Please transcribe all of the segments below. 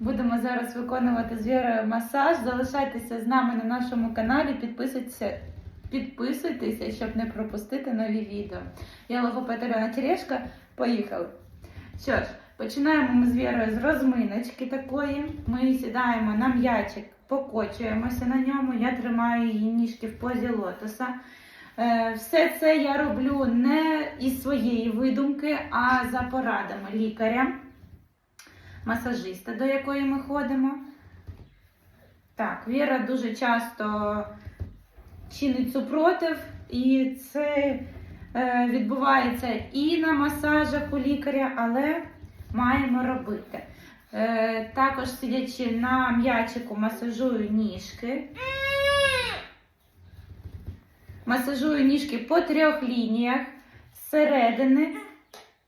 Будемо зараз виконувати з Вірою масаж. Залишайтеся з нами на нашому каналі, підписуйтеся, підписуйтеся, щоб не пропустити нові відео. Я логопед Альона Терешка. Поїхали. Що ж, починаємо ми з Вірою з розминочки такої. Ми сідаємо на м'ячик, покочуємося на ньому. Я тримаю її ніжки в позі лотоса. Е, Все це я роблю не із своєї видумки, а за порадами лікаря, масажиста, до якої ми ходимо. Так, Віра дуже часто чинить супротив, і це е, відбувається і на масажах у лікаря, але маємо робити. Е, також сидячи на м'ячику, масажую ніжки. Масажую ніжки по трьох лініях зсередини,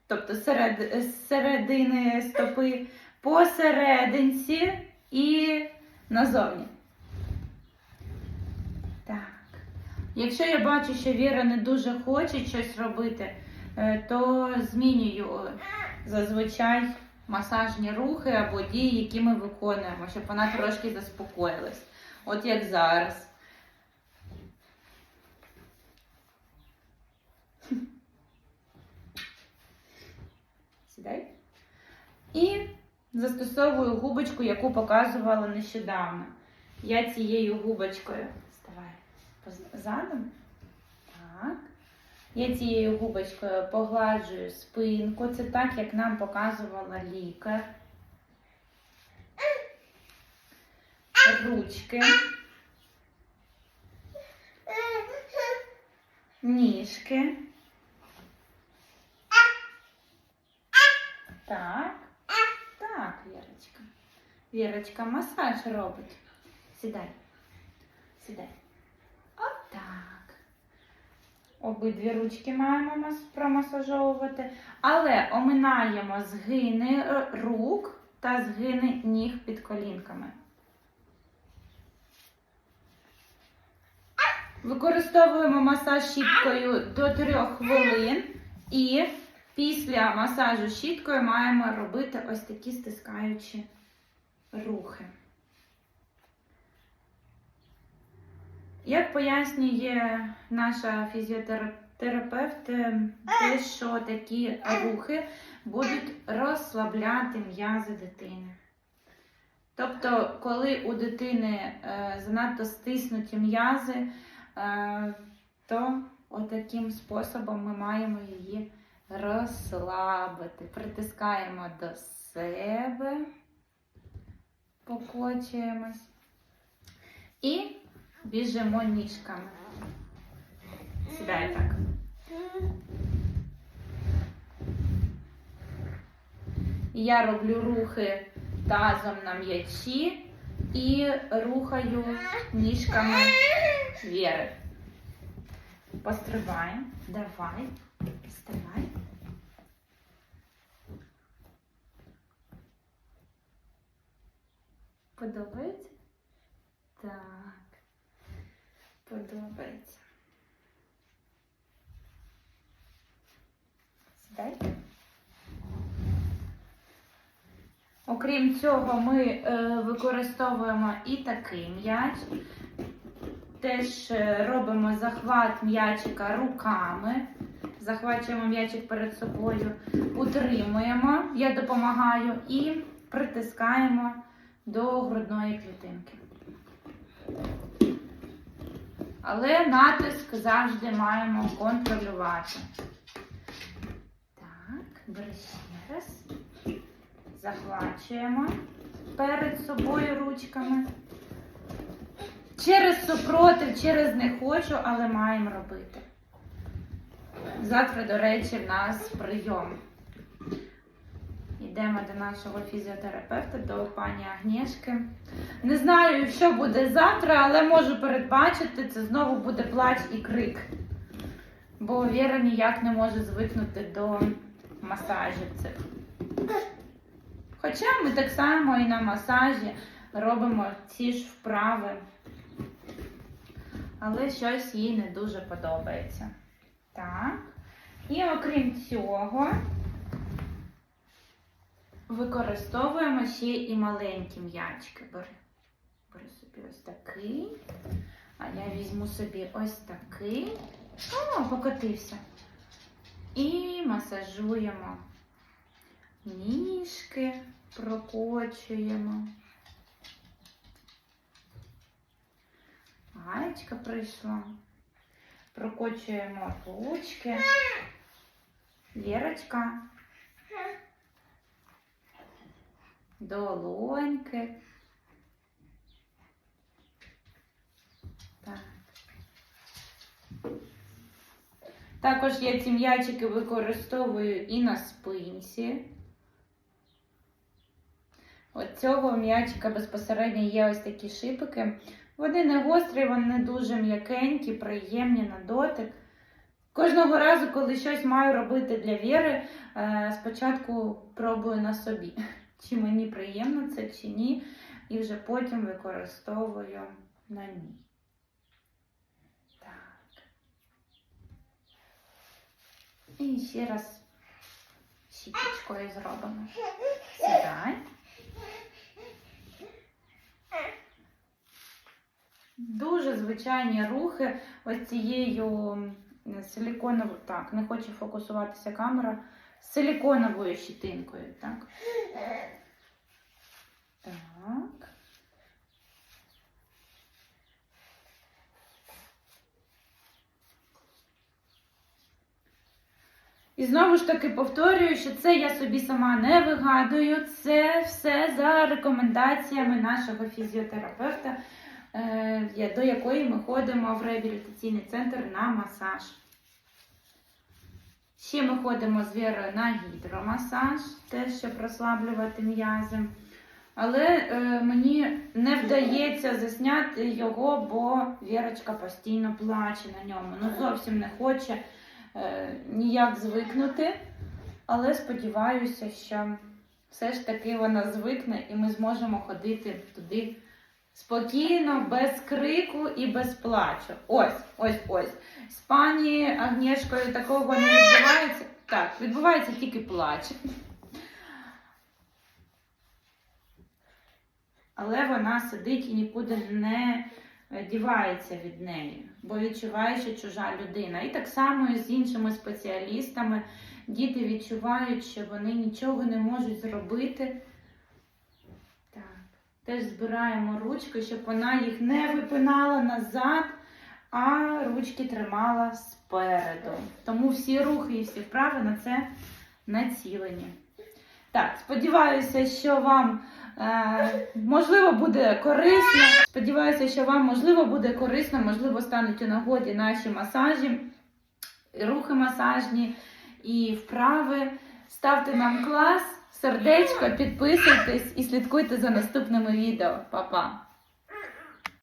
тобто серед, середини стопи, посерединці і назовні. Так. Якщо я бачу, що Віра не дуже хоче щось робити, е, то змінюю зазвичай масажні рухи або дії, які ми виконуємо, щоб вона трошки заспокоїлась. От як зараз. Сідай. І застосовую губочку, яку показувала нещодавно. Я цією губочкою. Вставай поз- задом. Так. Я цією губочкою погладжую спинку. Це так, як нам показувала лікар. Ручки. Ніжки. Так. Вірочка масаж робить. Сідай. Сідай. Отак. Обидві ручки маємо промасажовувати. Але оминаємо згини е, рук та згини ніг під колінками. Використовуємо масаж щіткою до 3 хвилин і після масажу щіткою маємо робити ось такі стискаючі рухи. Як пояснює наша фізіотерапевт, е, те, що такі рухи будуть розслабляти м'язи дитини. Тобто, коли у дитини е, занадто стиснуті м'язи, е, то отаким способом ми маємо її розслабити. Притискаємо до себе, покочуємось і біжимо ніжками. Сідай так. Я роблю рухи тазом на м'ячі і рухаю ніжками Віри. Постриваємо. Давай. Вставай. Подобається? Так. Подобається. Сідай. Окрім цього, ми е, використовуємо і такий м'яч. Теж е, робимо захват м'ячика руками. Захвачуємо м'ячик перед собою, утримуємо, я допомагаю і притискаємо до грудної клітинки. Але натиск завжди маємо контролювати. Так, бери ще раз. Захвачуємо перед собою ручками. Через супротив, через не хочу, але маємо робити. Завтра, до речі, в нас прийом. Йдемо до нашого фізіотерапевта, до пані Агнєшки. Не знаю, що буде завтра, але можу передбачити, це знову буде плач і крик. Бо Віра ніяк не може звикнути до масажів цих. Хоча ми так само і на масажі робимо ці ж вправи. Але щось їй не дуже подобається. Так. І окрім цього, використовуємо ще і маленькі м'ячики. Бери. Бери собі ось такий. А я візьму собі ось такий. О, покотився. І масажуємо. Ніжки прокочуємо. Гаєчка прийшла. Прокочуємо ручки. Вірочка. Долоньки. Так. Також я ці м'ячики використовую і на спинці. От цього м'ячика безпосередньо є ось такі шипики. Вони не гострі, вони дуже м'якенькі, приємні на дотик. Кожного разу, коли щось маю робити для Віри, е, спочатку пробую на собі, чи мені приємно це, чи ні, і вже потім використовую на ній. Так. І ще раз щіточкою зробимо. Сідай. Дуже звичайні рухи ось цією силіконовою, так, не хоче фокусуватися камера, силіконовою щітинкою, так? Так. І знову ж таки повторюю, що це я собі сама не вигадую, це все за рекомендаціями нашого фізіотерапевта, е, до якої ми ходимо в реабілітаційний центр на масаж. Ще ми ходимо з Вірою на гідромасаж, теж щоб розслаблювати м'язи. Але е, мені не вдається засняти його, бо Вірочка постійно плаче на ньому. Ну зовсім не хоче е, ніяк звикнути. Але сподіваюся, що все ж таки вона звикне і ми зможемо ходити туди спокійно, без крику і без плачу. Ось, ось, ось. З пані Агнєшкою такого не відбувається. Так, відбувається тільки плач. Але вона сидить і нікуди не дівається від неї, бо відчуває, що чужа людина. І так само і з іншими спеціалістами діти відчувають, що вони нічого не можуть зробити. Теж збираємо ручки, щоб вона їх не випинала назад, а ручки тримала спереду. Тому всі рухи і всі вправи на це націлені. Так, сподіваюся, що вам е, можливо буде корисно. Сподіваюся, що вам можливо буде корисно, можливо, стануть у нагоді наші масажі, рухи масажні і вправи. Ставте нам клас, сердечко, підписуйтесь і слідкуйте за наступними відео. Па-па!